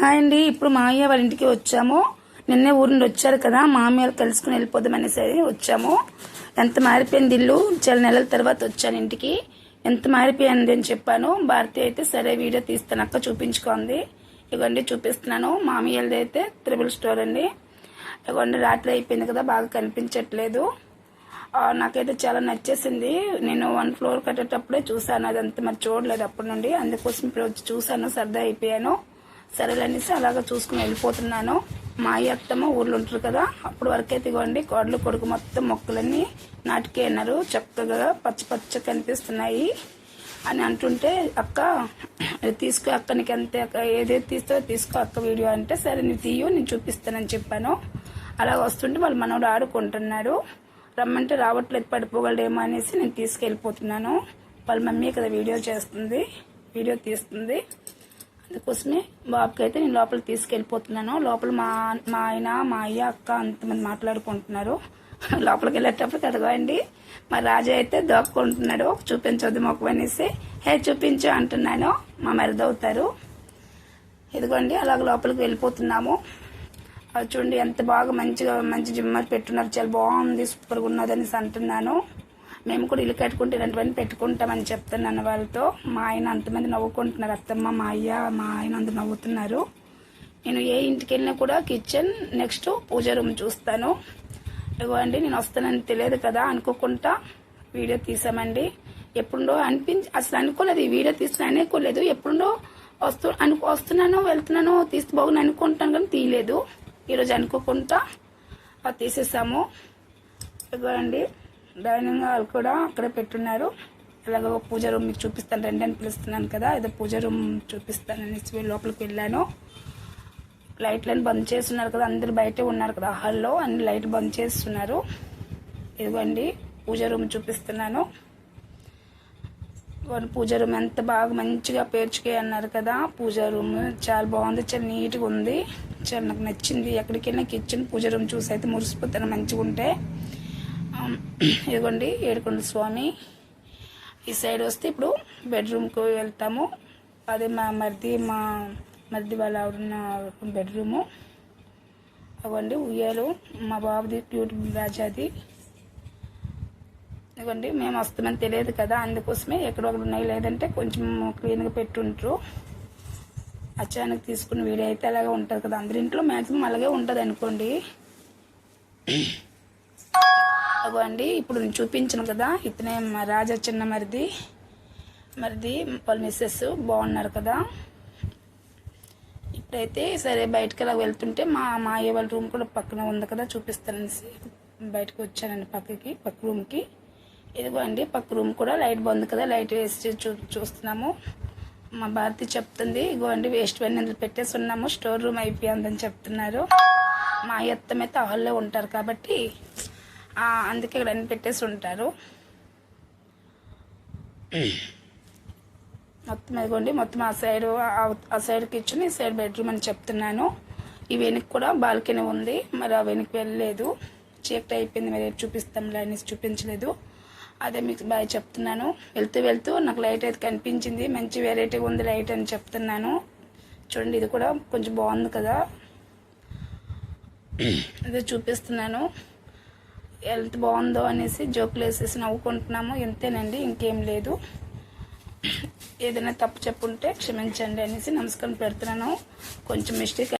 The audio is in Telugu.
హాయ్ అండి ఇప్పుడు మామయ్య వాళ్ళ ఇంటికి వచ్చాము. నిన్నే ఊరి నుండి వచ్చారు కదా మామయ్య కలుసుకుని వెళ్ళిపోదాం అనేసి వచ్చాము. ఎంత మారిపోయింది ఇల్లు? చాలా నెలల తర్వాత వచ్చాను ఇంటికి. ఎంత మారిపోయింది అని చెప్పాను. భారతి అయితే సరే వీడియో తీస్తాను. అక్క చూపించుకోండి ఇవ్వండి చూపిస్తున్నాను. మామయ్యది అయితే త్రిబుల్ స్టోర్ అండి. ఇవ్వండి రాత్రి అయిపోయింది కదా బాగా కనిపించట్లేదు. నాకైతే చాలా నచ్చేసింది. నేను వన్ ఫ్లోర్ కట్టేటప్పుడే చూసాను అదంతా మరి చూడలేదు అప్పటి నుండి. అందుకోసం ఇప్పుడు వచ్చి చూసాను సరదా అయిపోయాను. సరేలనేసి అలాగా చూసుకుని వెళ్ళిపోతున్నాను. మా అయ్య అత్తమ్మ ఊర్లో ఉంటారు కదా అప్పుడు వరకైతే ఇవ్వండి కోడలు కొడుకు మొత్తం మొక్కలన్నీ నాటికే అన్నారు. చక్కగా పచ్చ పచ్చ కనిపిస్తున్నాయి అని అంటుంటే అక్క తీసుకో అక్క నీకు అంతే అక్క ఏదైతే తీస్తో తీసుకో అక్క వీడియో అంటే సరే నీ తీయు నేను చూపిస్తానని చెప్పాను. అలా వస్తుంటే వాళ్ళు మనవడు ఆడుకుంటున్నాడు. రమ్మంటే రావట్లేదు పడిపోగలడేమో అనేసి నేను తీసుకెళ్ళిపోతున్నాను. వాళ్ళ మమ్మీ కదా వీడియో చేస్తుంది వీడియో తీస్తుంది. అందుకోసమే బాబుకి అయితే నేను లోపల తీసుకెళ్ళిపోతున్నాను. లోపల మా మా ఆయన మా అయ్య అక్క అంతమంది మాట్లాడుకుంటున్నారు. లోపలికి వెళ్ళేటప్పుడు కదగండి మా రాజా అయితే దోక్కుంటున్నాడు. చూపించొద్దు మొక్క అనేసి. హే చూపించు అంటున్నాను. మా మరిదవుతారు ఇదిగోండి అలాగ లోపలికి వెళ్ళిపోతున్నాము. అది చూడండి ఎంత బాగా మంచిగా మంచి జిమ్మర్ పెట్టున్నారు. చాలా బాగుంది సూపర్గా ఉన్నది అనేసి అంటున్నాను. మేము కూడా ఇల్లు కట్టుకుంటే ఇలాంటివన్నీ పెట్టుకుంటామని చెప్తున్నాను వాళ్ళతో. మా ఆయన అంతమంది నవ్వుకుంటున్నారు. అత్తమ్మ మా అయ్య మా ఆయన అందరు నవ్వుతున్నారు. నేను ఏ ఇంటికి వెళ్ళినా కూడా కిచెన్ నెక్స్ట్ పూజ రూమ్ చూస్తాను. ఇవ్వండి నేను వస్తానని తెలియదు కదా అనుకోకుండా వీడియో తీసామండి. ఎప్పుడో అనిపించి అసలు అనుకోలేదు ఈ వీడియో తీసిన అనుకోలేదు. ఎప్పుడో వస్తు అను వస్తున్నాను వెళ్తున్నాను తీస్తే బాగుని అనుకుంటాను కానీ తీయలేదు. ఈరోజు అనుకోకుండా అది తీసేసాము. ఇవ్వండి. డైనింగ్ హాల్ కూడా అక్కడే పెట్టున్నారు. అలాగే ఒక పూజ రూమ్ మీకు చూపిస్తాను. రండి అని పిలుస్తున్నాను కదా. ఏదో పూజ రూమ్ చూపిస్తాను అనేసి లోపలికి వెళ్ళాను. లైట్లను బంద్ చేస్తున్నారు కదా. అందరు బయటే ఉన్నారు కదా. హాల్లో అన్ని లైట్ బంద్ చేస్తున్నారు. ఇదిగోండి పూజ రూమ్ చూపిస్తున్నాను. పూజ రూమ్ ఎంత బాగా మంచిగా పేర్చుకే అన్నారు కదా. పూజ రూమ్ చాలా బాగుంది. చాలా నీట్గా ఉంది. చాలా నాకు నచ్చింది. ఎక్కడికైనా కిచెన్ పూజ రూమ్ చూసి అయితే మురిసిపోతాను. మంచిగా ఉంటే ఇదిగోండి ఏడుకొండ స్వామి. ఈ సైడ్ వస్తే ఇప్పుడు బెడ్రూమ్కి వెళ్తాము. అదే మా మరిది మా మరిది వాళ్ళ ఆవిడున్న బెడ్రూము. అవ్వండి ఉయ్యాలు. మా బాబుది క్యూట్ రాజాది. ఇవ్వండి మేము వస్తామని తెలియదు కదా అందుకోసమే ఎక్కడ ఒకటి ఉన్నాయి. లేదంటే కొంచెం క్లీన్గా పెట్టుంటారు అచానక్ తీసుకున్న వీడియో అయితే అలాగే ఉంటుంది కదా. అందరి ఇంట్లో మ్యాక్సిమం అలాగే ఉంటుంది అనుకోండి అవ్వండి ఇప్పుడు నేను చూపించను కదా ఇతనే మా రాజా చిన్న మరిది. మరిది వాళ్ళ మిస్సెస్ బాగున్నారు కదా. ఇప్పుడైతే సరే బయటకు అలా వెళ్తుంటే మా మా అయ్య వాళ్ళ రూమ్ కూడా పక్కన ఉంది కదా చూపిస్తాననేసి బయటకు వచ్చానండి పక్కకి పక్క రూమ్కి ఇదిగో అండి పక్క రూమ్ కూడా లైట్ బాగుంది కదా లైట్ వేసి చూ చూస్తున్నాము. మా భారతి చెప్తుంది ఇగో అండి వేస్ట్ వన్నీ పెట్టేసి ఉన్నాము స్టోర్ రూమ్ అయిపోయిందని చెప్తున్నారు. మా అత్తమైతే అయితే హాల్లో ఉంటారు కాబట్టి అందుకే ఇక్కడ అన్ని పెట్టేసి ఉంటారు. మొత్తం ఇదిగోండి మొత్తం ఆ సైడ్ ఆ సైడ్ కిచెన్ ఈ సైడ్ బెడ్రూమ్ అని చెప్తున్నాను. ఈ వెనక్కి కూడా బాల్కనీ ఉంది మరి ఆ వెనక్కి వెళ్ళలేదు. చీకటి అయిపోయింది మరి చూపిస్తాం చూపిస్తాంలే అనేసి చూపించలేదు. అదే మీకు బాగా చెప్తున్నాను. వెళ్తూ వెళ్తూ నాకు లైట్ అయితే కనిపించింది మంచి వెరైటీగా ఉంది లైట్ అని చెప్తున్నాను. చూడండి ఇది కూడా కొంచెం బాగుంది కదా. అదే చూపిస్తున్నాను. హెల్త్ బాగుందో అనేసి జోకులు వేసేసి నవ్వుకుంటున్నాము. ఇంతేనండి ఇంకేం లేదు. ఏదైనా తప్పు చెప్పుంటే క్షమించండి అనేసి నమస్కారం పెడుతున్నాను. కొంచెం మిస్టేక్